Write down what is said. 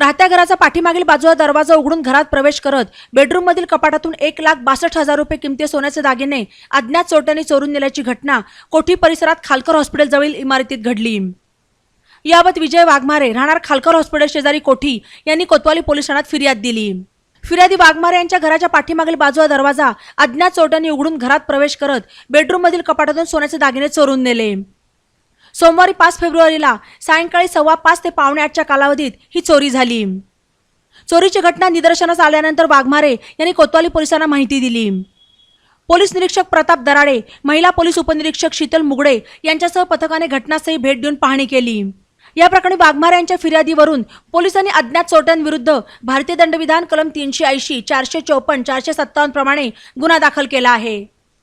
राहत्या घराचा पाठीमागील बाजूला दरवाजा उघडून घरात प्रवेश करत बेडरूममधील कपाटातून एक लाख बासष्ट हजार रुपये किमती सोन्याचे दागिने अज्ञात चोरट्यांनी चोरून नेल्याची घटना कोठी परिसरात खालकर हॉस्पिटलजवळील इमारतीत घडली. याबाबत विजय वाघमारे राहणार खालकर हॉस्पिटल शेजारी कोठी यांनी कोतवाली पोलीस ठाण्यात फिर्याद दिली. फिर्यादी वाघमारे यांच्या घराच्या पाठीमागील बाजूला दरवाजा अज्ञात चोरट्यांनी उघडून घरात प्रवेश करत बेडरूममधील कपाटातून सोन्याचे दागिने चोरून नेले. सोमवारी पाच फेब्रुवारीला सायंकाळी सव्वा पाच ते पावणे आठच्या कालावधीत ही चोरी झाली. चोरीची घटना निदर्शनास आल्यानंतर वाघमारे यांनी कोतवाली पोलिसांना माहिती दिली. पोलीस निरीक्षक प्रताप दराडे महिला पोलीस उपनिरीक्षक शीतल मुगडे यांच्यासह पथकाने घटनास्थळी भेट देऊन पाहणी केली. या प्रकरणी वाघमारे यांच्या फिर्यादीवरून पोलिसांनी अज्ञात चोरट्यांविरुद्ध भारतीय दंडविधान कलम तीनशे ऐंशी चारशे चौपन्न चारशे सत्तावन्न प्रमाणे गुन्हा दाखल केला आहे.